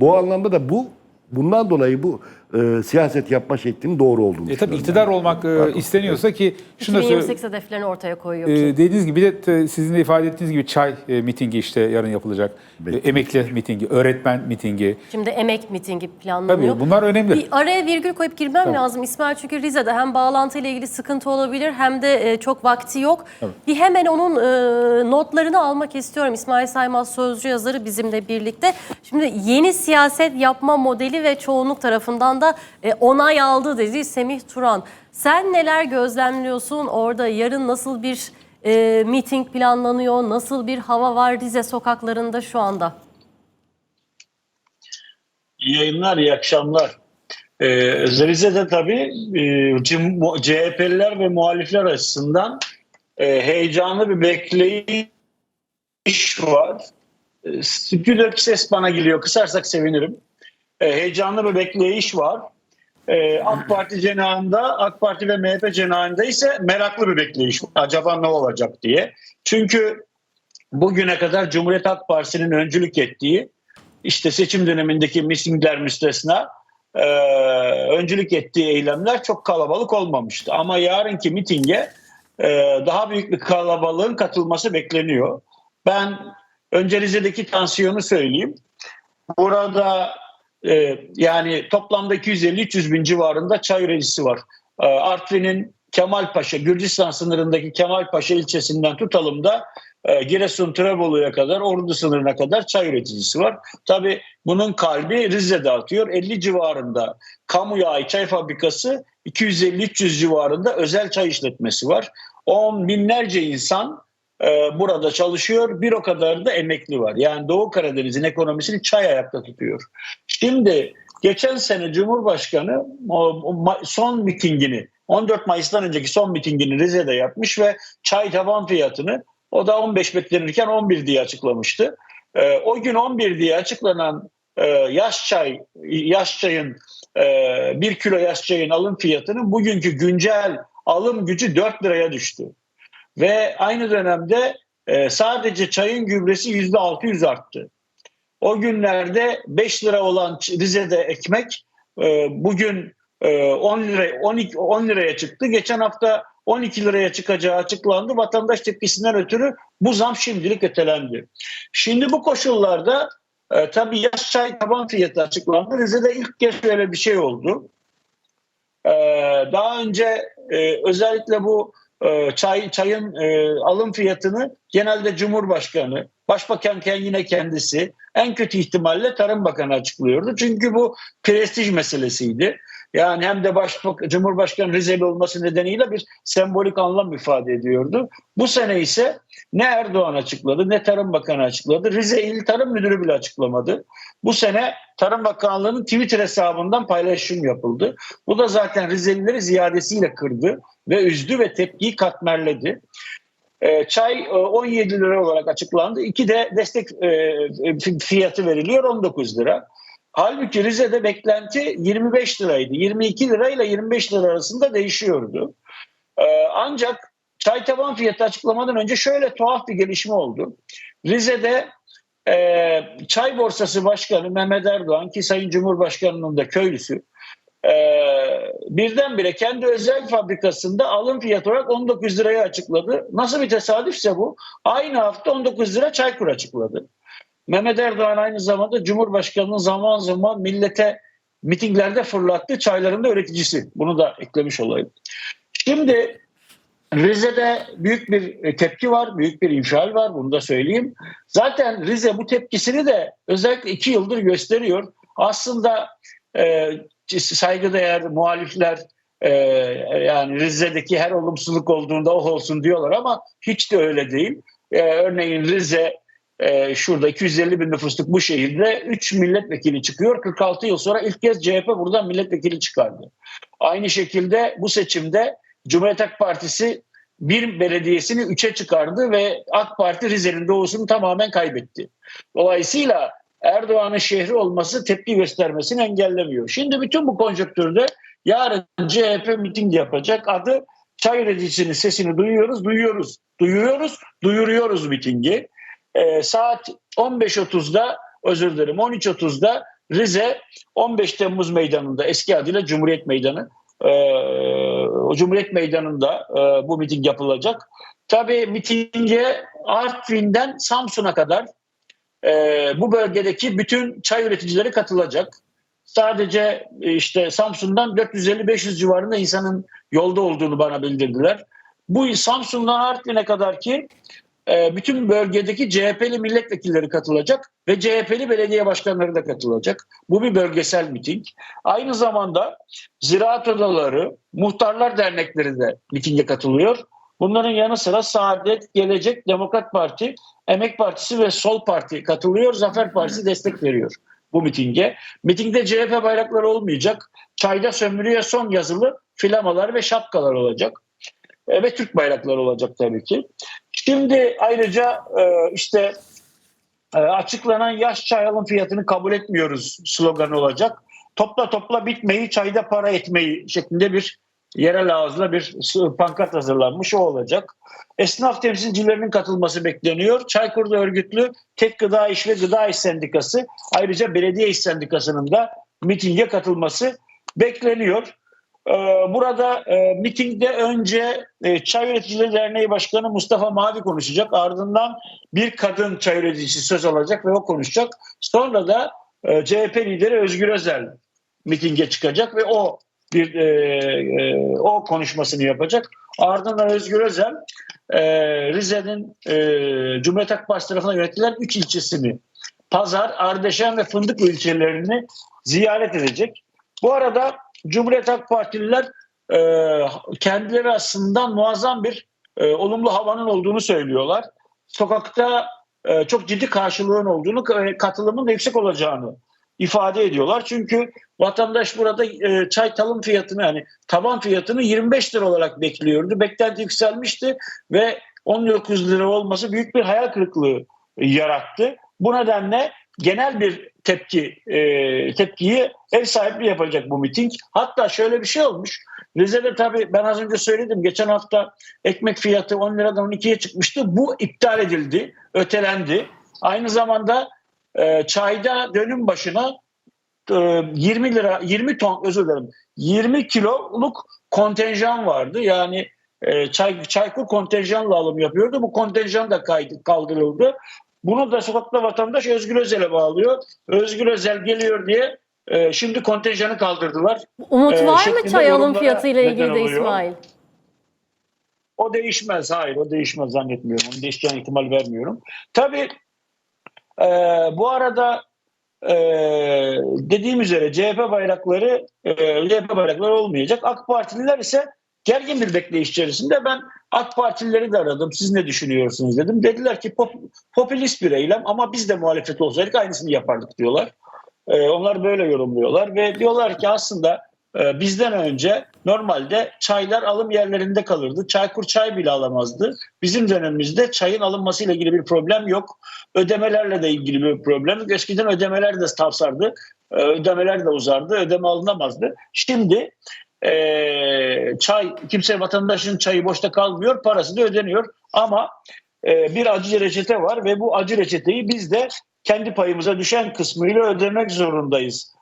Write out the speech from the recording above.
Bu anlamda da bu bundan dolayı bu e, siyaset yapma şeklinin doğru olduğunu E tabii düşünüyorum. iktidar olmak e, isteniyorsa ki şunu da söyle- 2028 hedeflerini ortaya koyuyor e, dediğiniz gibi bir de t- sizin de ifade ettiğiniz gibi çay e, mitingi işte yarın yapılacak. E, Bekliyoruz. emekli mitingi, öğretmen mitingi. Şimdi emek mitingi planlanıyor. Tabii bunlar önemli. Bir araya virgül koyup girmem lazım İsmail çünkü Rize'de hem bağlantı ile ilgili sıkıntı olabilir hem de e, çok vakti yok. Bir hemen onun e, notlarını almak istiyorum. İsmail Saymaz sözcü yazarı bizimle birlikte. Şimdi yeni siyaset yapma modeli ve çoğunluk tarafından da e, onay aldı dedi Semih Turan. Sen neler gözlemliyorsun orada yarın nasıl bir e, miting planlanıyor, nasıl bir hava var Rize sokaklarında şu anda? İyi yayınlar, iyi akşamlar. Ee, Rize'de tabii e, CHP'liler ve muhalifler açısından e, heyecanlı bir bekleyiş var. E, stüdyodaki ses bana geliyor. Kısarsak sevinirim. E, heyecanlı bir bekleyiş var. E, AK Parti cenahında, AK Parti ve MHP cenahında ise meraklı bir bekleyiş. Acaba ne olacak diye. Çünkü bugüne kadar Cumhuriyet Halk Partisi'nin öncülük ettiği işte seçim dönemindeki mitingler müstesna e, öncülük ettiği eylemler çok kalabalık olmamıştı. Ama yarınki mitinge e, daha büyük bir kalabalığın katılması bekleniyor. Ben önce Rize'deki tansiyonu söyleyeyim. Burada e, yani toplamda 250-300 bin civarında çay üreticisi var. E, Artvin'in Kemalpaşa, Gürcistan sınırındaki Kemalpaşa ilçesinden tutalım da e, Giresun Trebolu'ya kadar, Ordu sınırına kadar çay üreticisi var. Tabii bunun kalbi Rize'de atıyor. 50 civarında kamuya ait çay fabrikası, 250-300 civarında özel çay işletmesi var. On binlerce insan burada çalışıyor. Bir o kadar da emekli var. Yani Doğu Karadeniz'in ekonomisini çay ayakta tutuyor. Şimdi geçen sene Cumhurbaşkanı son mitingini 14 Mayıs'tan önceki son mitingini Rize'de yapmış ve çay taban fiyatını o da 15 beklenirken 11 diye açıklamıştı. Ee, o gün 11 diye açıklanan e, yaş çay, yaş çayın e, bir kilo yaş çayın alım fiyatının bugünkü güncel alım gücü 4 liraya düştü. Ve aynı dönemde e, sadece çayın gübresi %600 arttı. O günlerde 5 lira olan Rize'de ekmek e, bugün e, 10 lira 12 10 liraya çıktı. Geçen hafta 12 liraya çıkacağı açıklandı. Vatandaş tepkisinden ötürü bu zam şimdilik ötelendi. Şimdi bu koşullarda e, tabii yaş çay taban fiyatı açıklandı. Rize'de ilk kez böyle bir şey oldu. E, daha önce e, özellikle bu çay çayın e, alım fiyatını genelde Cumhurbaşkanı, Başbakanken yine kendisi, en kötü ihtimalle Tarım Bakanı açıklıyordu. Çünkü bu prestij meselesiydi. Yani hem de Başbak Cumhurbaşkanı Rizeli olması nedeniyle bir sembolik anlam ifade ediyordu. Bu sene ise ne Erdoğan açıkladı ne Tarım Bakanı açıkladı. Rize İl Tarım Müdürü bile açıklamadı. Bu sene Tarım Bakanlığı'nın Twitter hesabından paylaşım yapıldı. Bu da zaten Rizelileri ziyadesiyle kırdı ve üzdü ve tepkiyi katmerledi. E, çay e, 17 lira olarak açıklandı. İki de destek e, fiyatı veriliyor 19 lira. Halbuki Rize'de beklenti 25 liraydı. 22 lirayla 25 lira arasında değişiyordu. E, ancak çay taban fiyatı açıklamadan önce şöyle tuhaf bir gelişme oldu. Rize'de e, çay borsası başkanı Mehmet Erdoğan ki Sayın Cumhurbaşkanı'nın da köylüsü e, birdenbire kendi özel fabrikasında alım fiyatı olarak 19 liraya açıkladı. Nasıl bir tesadüfse bu aynı hafta 19 lira Çaykur açıkladı. Mehmet Erdoğan aynı zamanda Cumhurbaşkanı'nın zaman zaman millete mitinglerde fırlattığı çayların da üreticisi. Bunu da eklemiş olayım. Şimdi Rize'de büyük bir tepki var, büyük bir infial var bunu da söyleyeyim. Zaten Rize bu tepkisini de özellikle iki yıldır gösteriyor. Aslında e, saygıdeğer muhalifler e, yani Rize'deki her olumsuzluk olduğunda oh olsun diyorlar ama hiç de öyle değil. E, örneğin Rize e, şurada 250 bin nüfusluk bu şehirde 3 milletvekili çıkıyor. 46 yıl sonra ilk kez CHP buradan milletvekili çıkardı. Aynı şekilde bu seçimde Cumhuriyet Halk Partisi bir belediyesini üçe çıkardı ve AK Parti Rize'nin doğusunu tamamen kaybetti. Dolayısıyla Erdoğan'ın şehri olması tepki göstermesini engellemiyor. Şimdi bütün bu konjonktürde yarın CHP miting yapacak. Adı çay üreticisinin sesini duyuyoruz, duyuyoruz, duyuyoruz, duyuruyoruz mitingi. Ee, saat 15.30'da özür dilerim 13.30'da Rize 15 Temmuz Meydanı'nda eski adıyla Cumhuriyet Meydanı e, Cumhuriyet Meydanı'nda e, bu miting yapılacak. Tabii mitinge Artvin'den Samsun'a kadar e, bu bölgedeki bütün çay üreticileri katılacak. Sadece e, işte Samsun'dan 450-500 civarında insanın yolda olduğunu bana bildirdiler. Bu Samsun'dan Artvin'e kadar ki e, bütün bölgedeki CHP'li milletvekilleri katılacak ve CHP'li belediye başkanları da katılacak. Bu bir bölgesel miting. Aynı zamanda ziraat odaları, muhtarlar dernekleri de mitinge katılıyor. Bunların yanı sıra Saadet, Gelecek, Demokrat Parti, Emek Partisi ve Sol Parti katılıyor. Zafer Partisi destek veriyor bu mitinge. Mitingde CHP bayrakları olmayacak. Çayda sömürüye son yazılı flamalar ve şapkalar olacak. E, ve Türk bayrakları olacak tabii ki. Şimdi ayrıca e, işte e, açıklanan yaş çay alım fiyatını kabul etmiyoruz sloganı olacak. Topla topla bitmeyi çayda para etmeyi şeklinde bir yerel ağızla bir pankart hazırlanmış o olacak. Esnaf temsilcilerinin katılması bekleniyor. Çaykur'da örgütlü Tek Gıda İş ve Gıda İş Sendikası ayrıca Belediye İş Sendikası'nın da mitinge katılması bekleniyor. Ee, Burada e, mitingde önce e, Çay Üreticileri Derneği Başkanı Mustafa Mavi konuşacak. Ardından bir kadın çay üreticisi söz alacak ve o konuşacak. Sonra da e, CHP lideri Özgür Özel mitinge çıkacak ve o bir e, e, o konuşmasını yapacak. Ardından Özgür Özel e, Rize'nin e, Cumhuriyet Halk Partisi tarafından yönetilen 3 ilçesini Pazar, Ardeşen ve Fındıklı ilçelerini ziyaret edecek. Bu arada Cumhuriyet Halk Partililer e, kendileri aslında muazzam bir e, olumlu havanın olduğunu söylüyorlar. Sokakta e, çok ciddi karşılığın olduğunu, e, katılımın yüksek olacağını ifade ediyorlar. Çünkü vatandaş burada e, çay talım fiyatını yani taban fiyatını 25 lira olarak bekliyordu. Beklenti yükselmişti ve 19 lira olması büyük bir hayal kırıklığı yarattı. Bu nedenle genel bir tepki e, tepkiyi ev sahipliği yapacak bu miting. Hatta şöyle bir şey olmuş. Rize'de tabii ben az önce söyledim. Geçen hafta ekmek fiyatı 10 liradan 12'ye çıkmıştı. Bu iptal edildi, ötelendi. Aynı zamanda e, çayda dönüm başına e, 20 lira 20 ton özür dilerim 20 kiloluk kontenjan vardı. Yani e, çay, Çaykur kontenjanla alım yapıyordu. Bu kontenjan da kaydı, kaldırıldı. Bunu da sokakta vatandaş Özgür Özel'e bağlıyor. Özgür Özel geliyor diye e, şimdi kontenjanı kaldırdılar. Umut Ee, var mı çay alım fiyatıyla ilgili de. İsmail? O değişmez. Hayır o değişmez zannetmiyorum. Onun değişeceğine ihtimal vermiyorum. Tabii e, bu arada e, dediğim üzere CHP bayrakları e, CHP bayrakları olmayacak. AK Partililer ise gergin bir bekleyiş içerisinde. Ben AK Partilileri de aradım. Siz ne düşünüyorsunuz dedim. Dediler ki pop, popülist bir eylem ama biz de muhalefet olsaydık aynısını yapardık diyorlar. E, onlar böyle yorumluyorlar ve diyorlar ki aslında e, bizden önce normalde çaylar alım yerlerinde kalırdı. Çaykur çay bile alamazdı. Bizim dönemimizde çayın alınmasıyla ilgili bir problem yok. Ödemelerle de ilgili bir problem yok. Eskiden ödemeler de tavsardı. E, ödemeler de uzardı. Ödeme alınamazdı. Şimdi e, çay kimse vatandaşın çayı boşta kalmıyor. Parası da ödeniyor. Ama e, bir acı reçete var ve bu acı reçeteyi biz de kendi payımıza düşen kısmıyla ödemek zorundayız